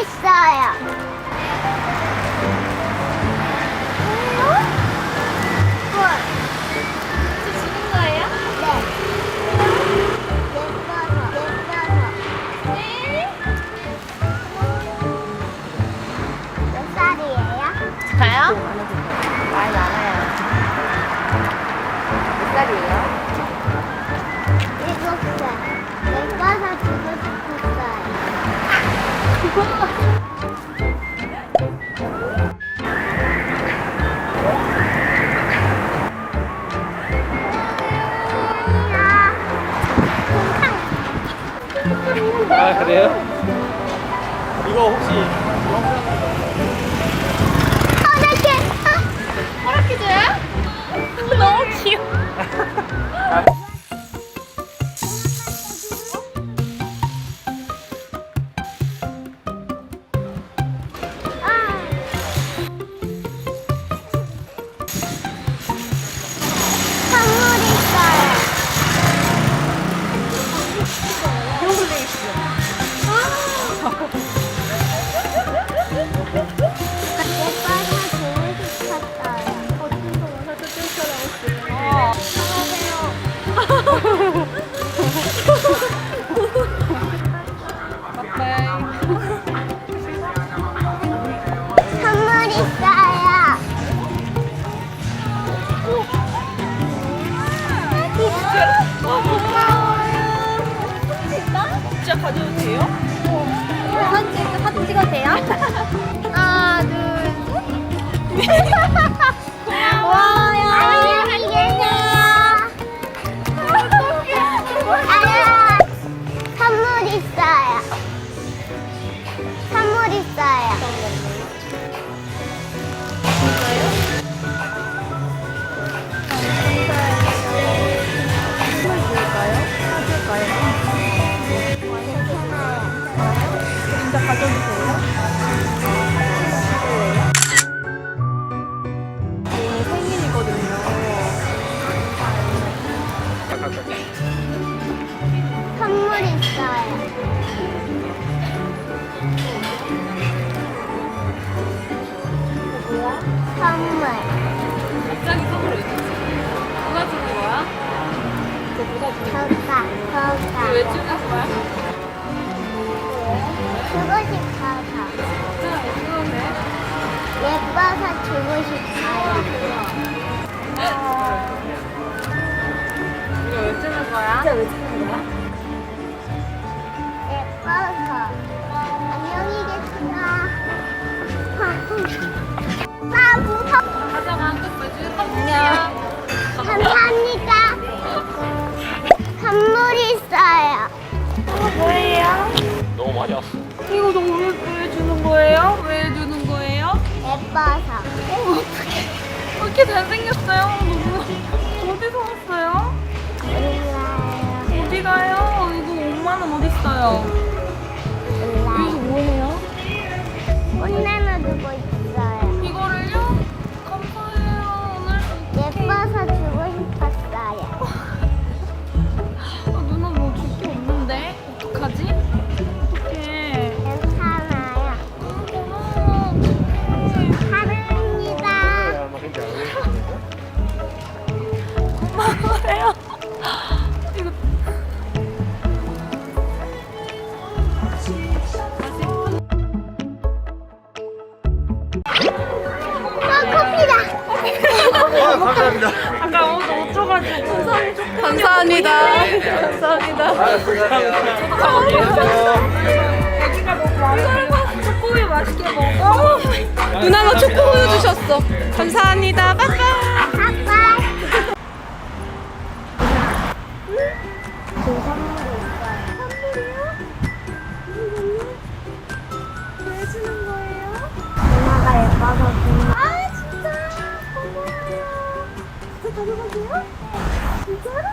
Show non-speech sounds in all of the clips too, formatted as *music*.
있어요. 아 그래요? 이거 혹시 어떻게? 허락해줘요? 너무 귀여워. 왜 주는 거야? 주고 싶어서. 진짜 왜 주는데? 예뻐서 주고 싶어요. 이거 왜 주는 거야? 진짜 왜 주는 거야? 안녕히 계세요. 아, 무서워. 가져가 끝까지 안녕. 감사합니다. 너무 많이 왔어. 이거 너무 왜, 왜 주는 거예요? 왜 주는 거예요? 예뻐서. 왜 이렇게 잘생겼어요? 너무 어디서 왔어요? 몰라요. 어디 가요? 이거 엄마는 어디 있어요? 몰라요. 뭐예요? 꽃내는 두고 있어 감사합니다. 감사합니다. 초코우유 맛있게 먹어. 누나가 초코우유 주셨어. 감사합니다. 빠빠. 진짜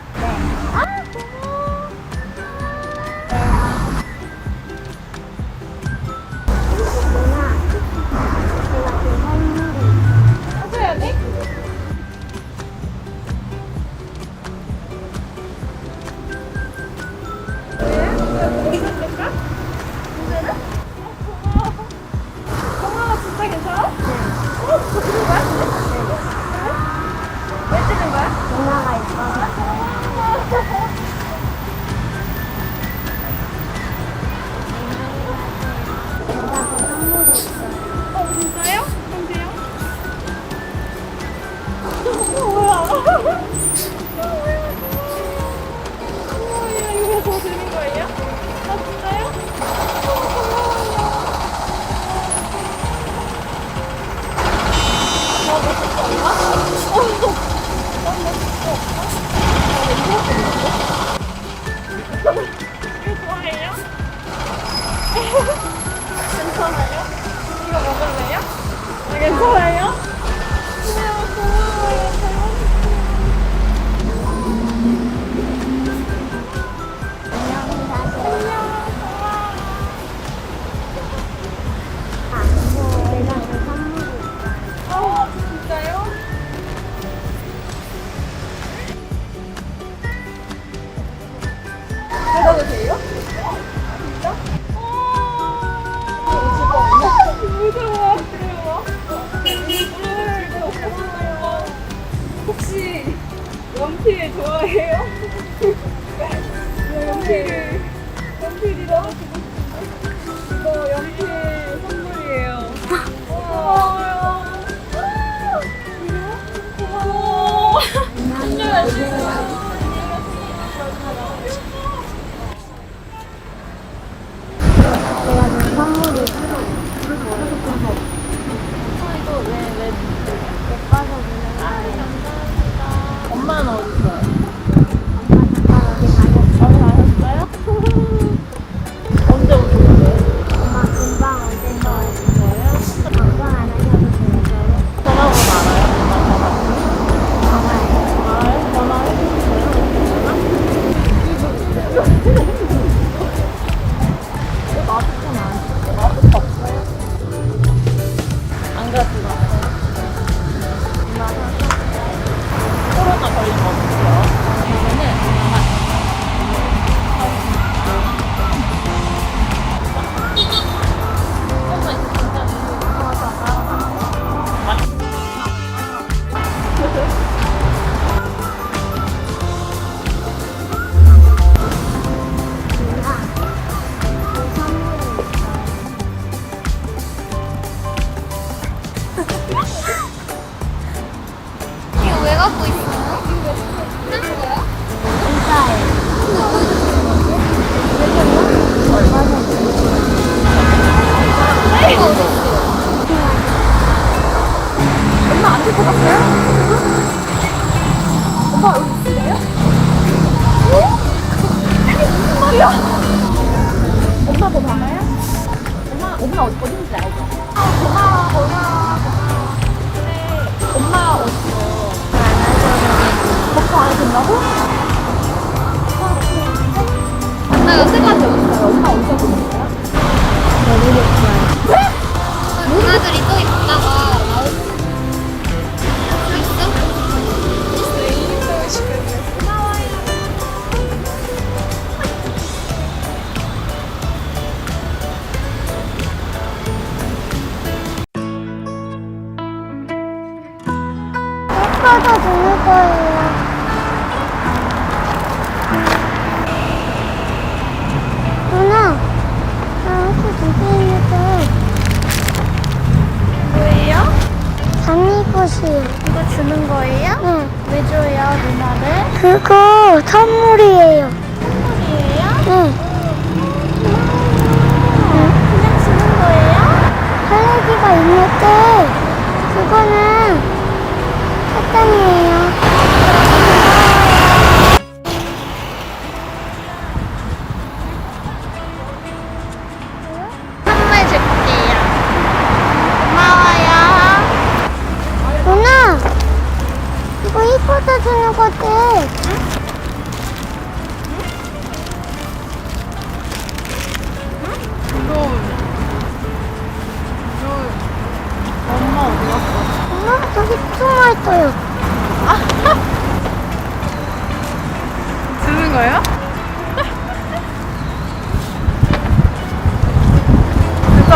사탕이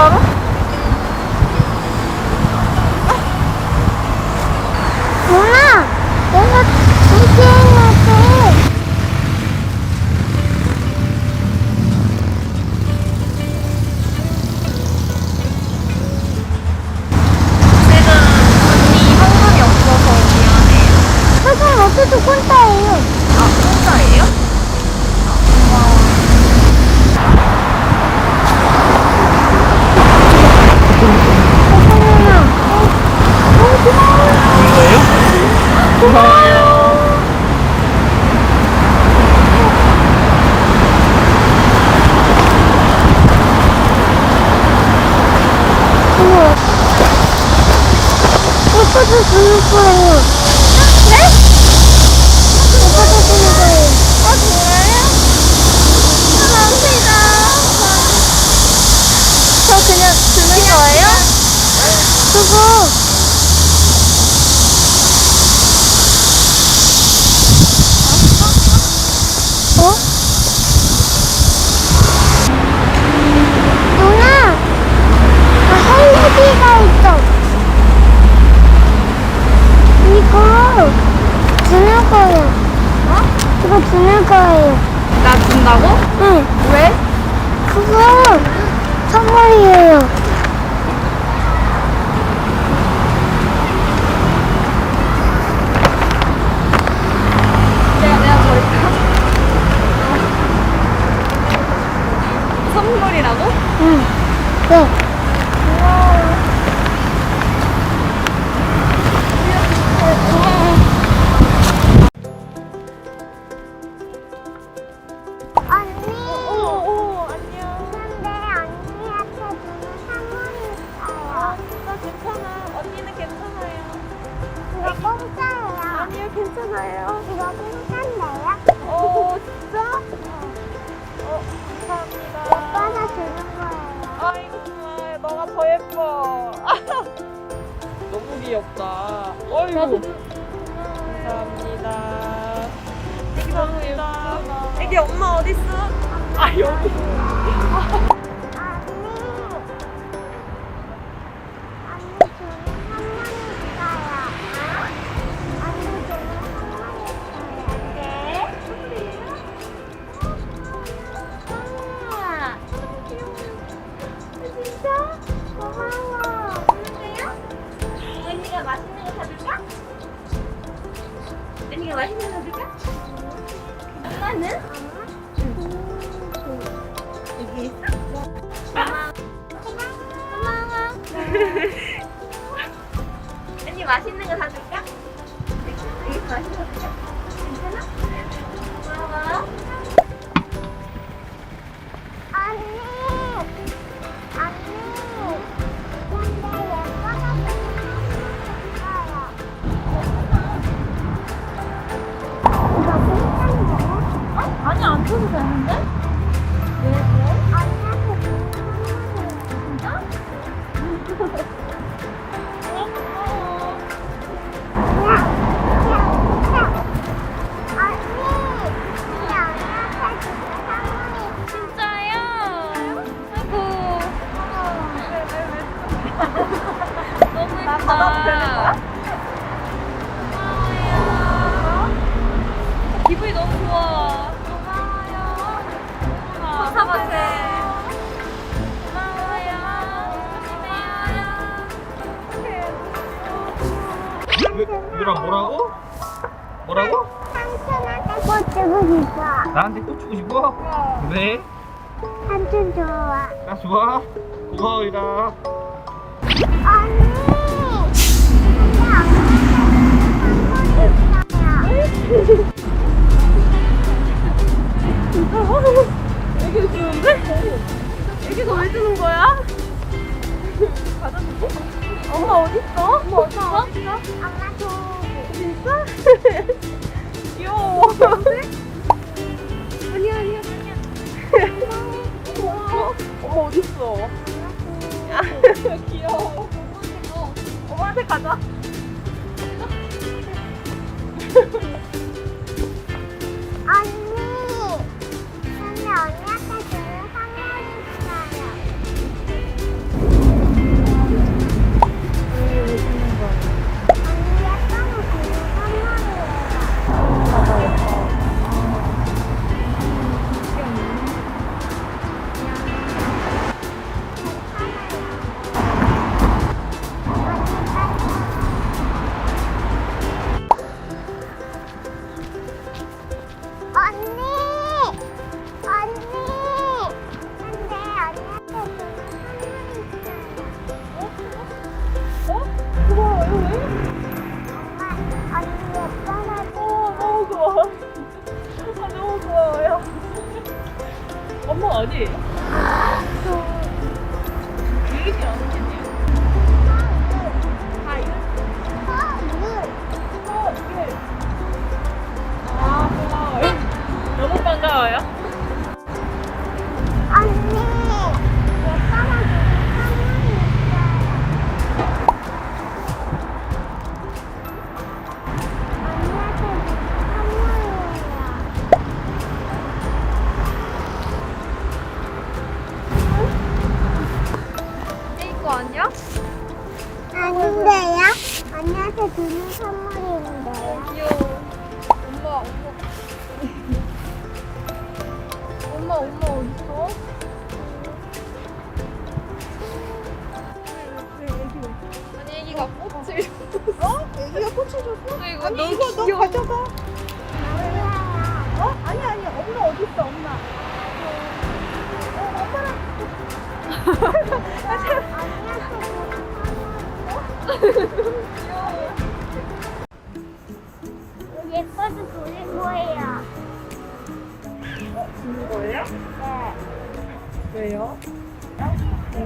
진 예 거예요. 이거 괜찮네요. 오, 진짜? 어, 어, 감사합니다. 오빠가 주는 거예요. 아이고, 정말 너가 더 예뻐. *laughs* 너무 귀엽다. 어이구. 감사합니다. 애기 감사합니다. 애기 엄마 어딨어? 아, 여기. 나는데? 얘들아 뭐라고? 뭐라고? 삼촌한테 꽃주고 싶어. 나한테 꽃 주고 싶어? 네. 왜? 삼촌 좋아. 나 좋아? 고마워 이라 언니. 애기 주는데? 애기가 왜 주는 거야? 받았는데? 엄마 어딨어? 엄마 어디 있어? 엄마 왔어? 귀여워. 아니야, 아니야. 고마워. 어머, 어딨어? 귀여워. 엄마한테 가자. 안녕.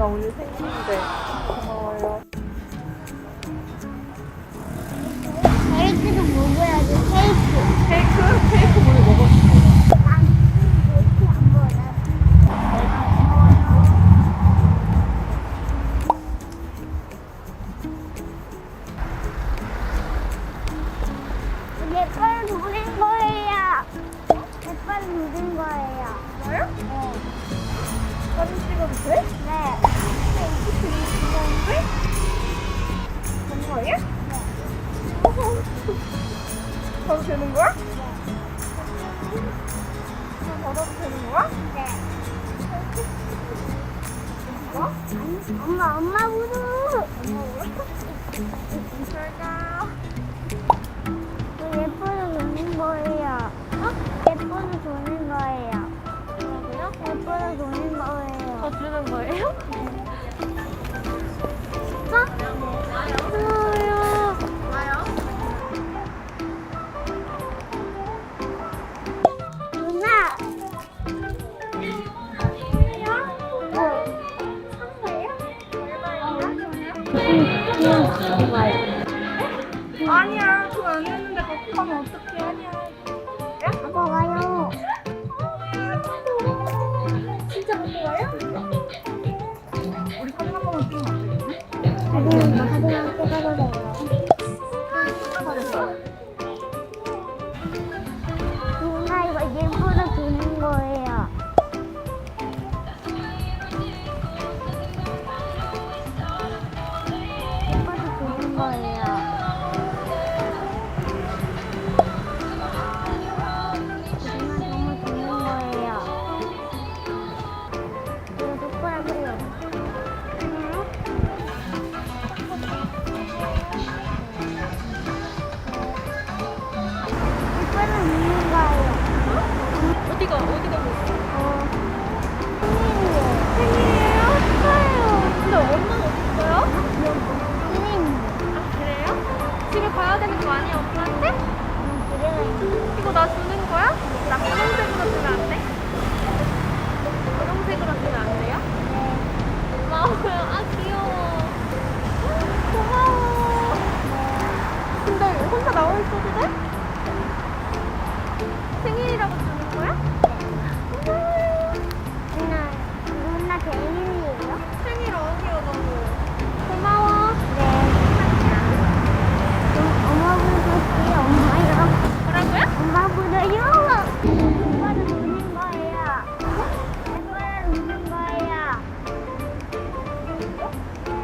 제가 오늘 생일인데 고마워요. 케이크도 먹어야지 케이크. 케이크? 케이크 오늘 먹어. 거예요. 뭐요? 어. 네. 사진 찍어도 돼? 네. 왜? 정말이야? 어허. 봐도 되는 거야? 그냥 받아도 되는 거야? 뭐? 엄마, 엄마 울어. 엄마 울어? 잘 가. 저 예뻐서 노는 거예요. 어? 예뻐서 노는 거예요. 뭐라고요? 예뻐서 노는 거예요. 더 주는 거예요? 了。